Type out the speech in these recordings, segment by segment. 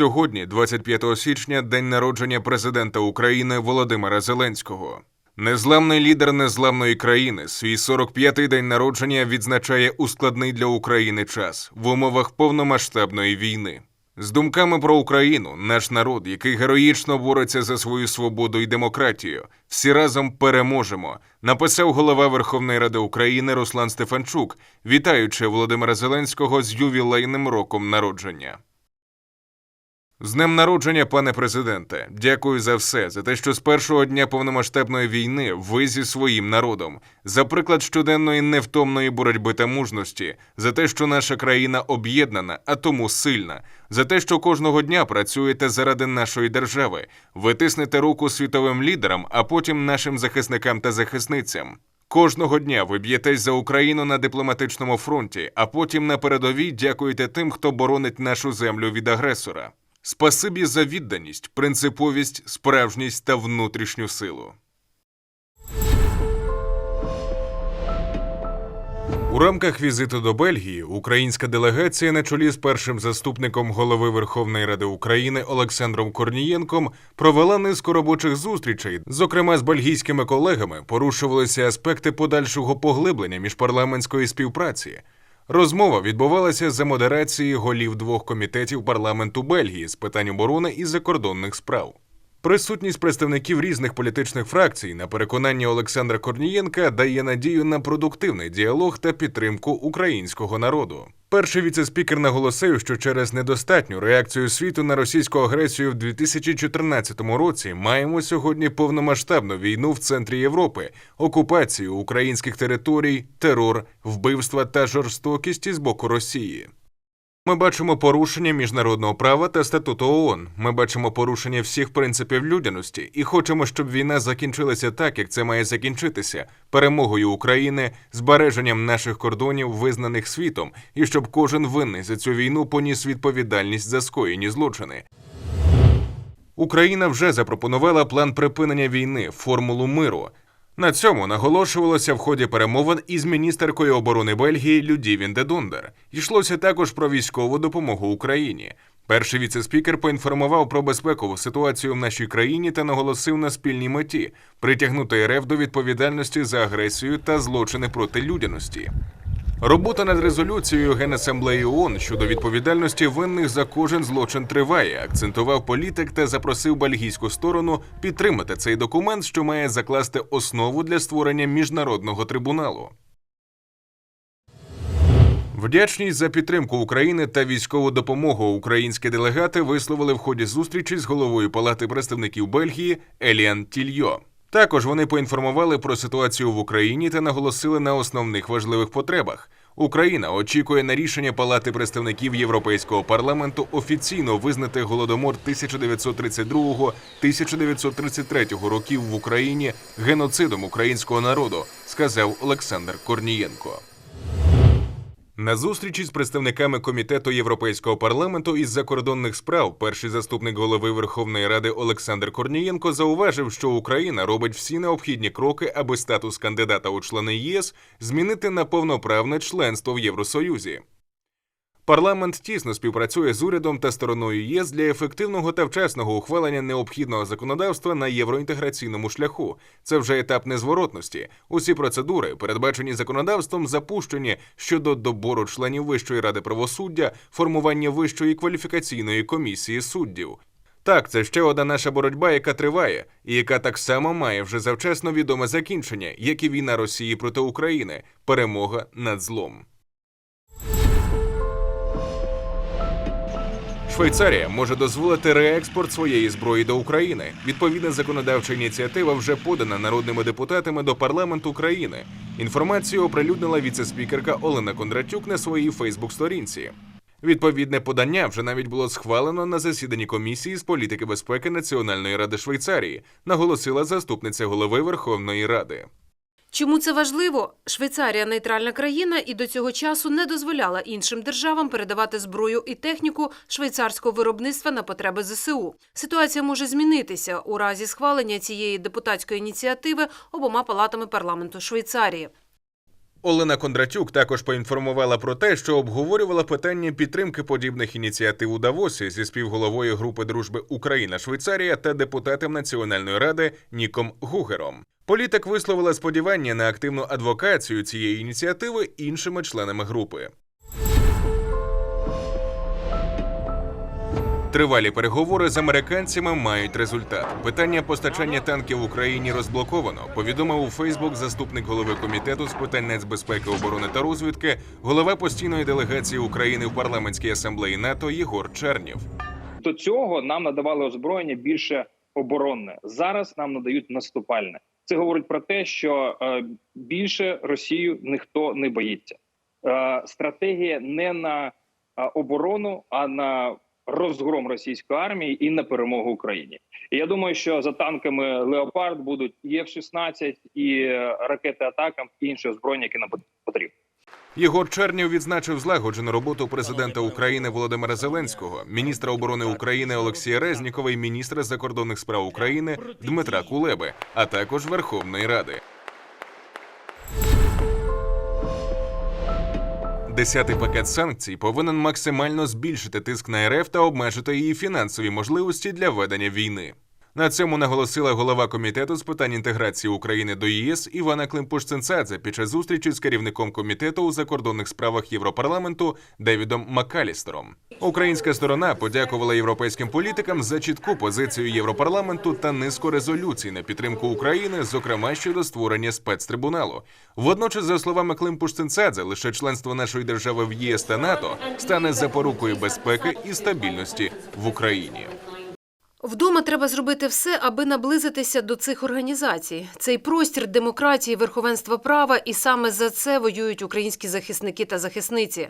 Сьогодні, 25 січня, день народження президента України Володимира Зеленського. Незламний лідер незламної країни свій 45-й день народження відзначає у складний для України час в умовах повномасштабної війни. З думками про Україну, наш народ, який героїчно бореться за свою свободу і демократію, всі разом переможемо, написав голова Верховної Ради України Руслан Стефанчук, вітаючи Володимира Зеленського з ювілейним роком народження. З днем народження, пане президенте, дякую за все, за те, що з першого дня повномасштабної війни ви зі своїм народом, за приклад щоденної невтомної боротьби та мужності, за те, що наша країна об'єднана, а тому сильна, за те, що кожного дня працюєте заради нашої держави, ви тиснете руку світовим лідерам, а потім нашим захисникам та захисницям. Кожного дня ви б'єтесь за Україну на дипломатичному фронті, а потім на передовій дякуєте тим, хто боронить нашу землю від агресора. Спасибі за відданість, принциповість, справжність та внутрішню силу. У рамках візиту до Бельгії українська делегація на чолі з першим заступником голови Верховної Ради України Олександром Корнієнком провела низку робочих зустрічей. Зокрема, з бельгійськими колегами порушувалися аспекти подальшого поглиблення міжпарламентської співпраці. Розмова відбувалася за модерації голів двох комітетів парламенту Бельгії з питань оборони і закордонних справ. Присутність представників різних політичних фракцій на переконання Олександра Корнієнка дає надію на продуктивний діалог та підтримку українського народу. Перший віцеспікер наголосив, що через недостатню реакцію світу на російську агресію в 2014 році маємо сьогодні повномасштабну війну в центрі Європи, окупацію українських територій, терор, вбивства та жорстокість із боку Росії. Ми бачимо порушення міжнародного права та статуту ООН. Ми бачимо порушення всіх принципів людяності і хочемо, щоб війна закінчилася так, як це має закінчитися перемогою України, збереженням наших кордонів, визнаних світом, і щоб кожен винний за цю війну поніс відповідальність за скоєні злочини. Україна вже запропонувала план припинення війни, формулу миру. На цьому наголошувалося в ході перемовин із міністеркою оборони Бельгії Людівін Дедундер. Йшлося також про військову допомогу Україні. Перший віцеспікер поінформував про безпекову ситуацію в нашій країні та наголосив на спільній меті притягнути РФ до відповідальності за агресію та злочини проти людяності. Робота над резолюцією Генасамблеї ООН щодо відповідальності винних за кожен злочин триває, акцентував політик та запросив бельгійську сторону підтримати цей документ, що має закласти основу для створення міжнародного трибуналу. Вдячність за підтримку України та військову допомогу українські делегати висловили в ході зустрічі з головою Палати представників Бельгії Еліан Тільйо. Також вони поінформували про ситуацію в Україні та наголосили на основних важливих потребах. Україна очікує на рішення Палати представників Європейського парламенту офіційно визнати голодомор 1932-1933 років в Україні геноцидом українського народу, сказав Олександр Корнієнко. На зустрічі з представниками комітету Європейського парламенту із закордонних справ перший заступник голови Верховної Ради Олександр Корнієнко зауважив, що Україна робить всі необхідні кроки, аби статус кандидата у члени ЄС змінити на повноправне членство в Євросоюзі. Парламент тісно співпрацює з урядом та стороною ЄС для ефективного та вчасного ухвалення необхідного законодавства на євроінтеграційному шляху. Це вже етап незворотності. Усі процедури, передбачені законодавством, запущені щодо добору членів Вищої ради правосуддя, формування вищої кваліфікаційної комісії суддів. Так, це ще одна наша боротьба, яка триває, і яка так само має вже завчасно відоме закінчення, як і війна Росії проти України, перемога над злом. Швейцарія може дозволити реекспорт своєї зброї до України. Відповідна законодавча ініціатива вже подана народними депутатами до парламенту країни. Інформацію оприлюднила віцеспікерка Олена Кондратюк на своїй Фейсбук-сторінці. Відповідне подання вже навіть було схвалено на засіданні комісії з політики безпеки Національної ради Швейцарії, наголосила заступниця голови Верховної Ради. Чому це важливо? Швейцарія нейтральна країна і до цього часу не дозволяла іншим державам передавати зброю і техніку швейцарського виробництва на потреби ЗСУ. Ситуація може змінитися у разі схвалення цієї депутатської ініціативи обома палатами парламенту Швейцарії. Олена Кондратюк також поінформувала про те, що обговорювала питання підтримки подібних ініціатив у Давосі зі співголовою групи дружби Україна-Швейцарія та депутатом Національної ради Ніком Гугером. Політик висловила сподівання на активну адвокацію цієї ініціативи іншими членами групи. Тривалі переговори з американцями мають результат. Питання постачання танків в Україні розблоковано. Повідомив у Фейсбук заступник голови комітету з питань нацбезпеки, оборони та розвідки, голова постійної делегації України в парламентській асамблеї НАТО Єгор Чернів. До цього нам надавали озброєння більше оборонне. Зараз нам надають наступальне. Це говорить про те, що е, більше Росію ніхто не боїться. Е, стратегія не на е, оборону, а на розгром російської армії і на перемогу Україні. І я думаю, що за танками Леопард будуть і F-16, і ракети атакам, і інші озброєння, які нам потрібні. Єгор Чернів відзначив злагоджену роботу президента України Володимира Зеленського, міністра оборони України Олексія Резнікова і міністра закордонних справ України Дмитра Кулеби, а також Верховної Ради. Десятий пакет санкцій повинен максимально збільшити тиск на РФ та обмежити її фінансові можливості для ведення війни. На цьому наголосила голова комітету з питань інтеграції України до ЄС Івана Климпуш-Цинцадзе під час зустрічі з керівником комітету у закордонних справах Європарламенту Девідом Маккалістером. Українська сторона подякувала європейським політикам за чітку позицію Європарламенту та низку резолюцій на підтримку України, зокрема щодо створення спецтрибуналу. Водночас, за словами Климпуш-Цинцадзе, лише членство нашої держави в ЄС та НАТО стане запорукою безпеки і стабільності в Україні. Вдома треба зробити все, аби наблизитися до цих організацій. Цей простір демократії, верховенства права, і саме за це воюють українські захисники та захисниці.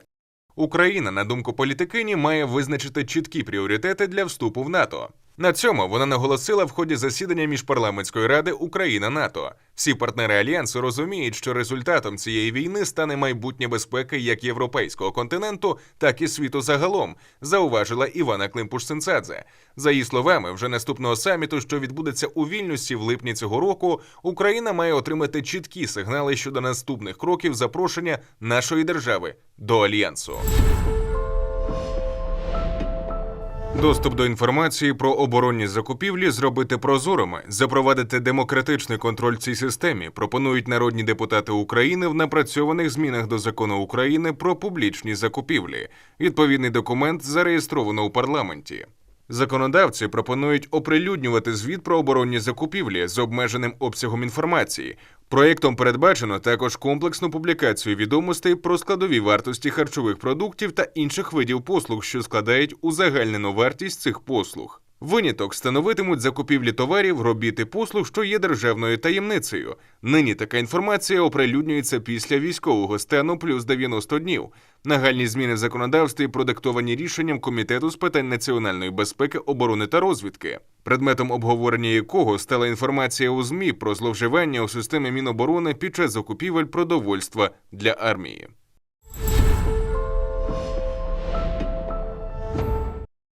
Україна, на думку політикині, має визначити чіткі пріоритети для вступу в НАТО. На цьому вона наголосила в ході засідання міжпарламентської ради Україна НАТО. Всі партнери альянсу розуміють, що результатом цієї війни стане майбутнє безпеки як європейського континенту, так і світу загалом, зауважила Івана Климпуш-Цинцадзе. За її словами, вже наступного саміту, що відбудеться у Вільнюсі в липні цього року, Україна має отримати чіткі сигнали щодо наступних кроків запрошення нашої держави до альянсу. Доступ до інформації про оборонні закупівлі зробити прозорими, запровадити демократичний контроль цій системі. Пропонують народні депутати України в напрацьованих змінах до закону України про публічні закупівлі. Відповідний документ зареєстровано у парламенті. Законодавці пропонують оприлюднювати звіт про оборонні закупівлі з обмеженим обсягом інформації. Проєктом передбачено також комплексну публікацію відомостей про складові вартості харчових продуктів та інших видів послуг, що складають узагальнену вартість цих послуг. Виняток становитимуть закупівлі товарів, робіт і послуг, що є державною таємницею. Нині така інформація оприлюднюється після військового стану плюс 90 днів. Нагальні зміни в законодавстві продиктовані рішенням Комітету з питань національної безпеки, оборони та розвідки, предметом обговорення якого стала інформація у ЗМІ про зловживання у системі Міноборони під час закупівель продовольства для армії.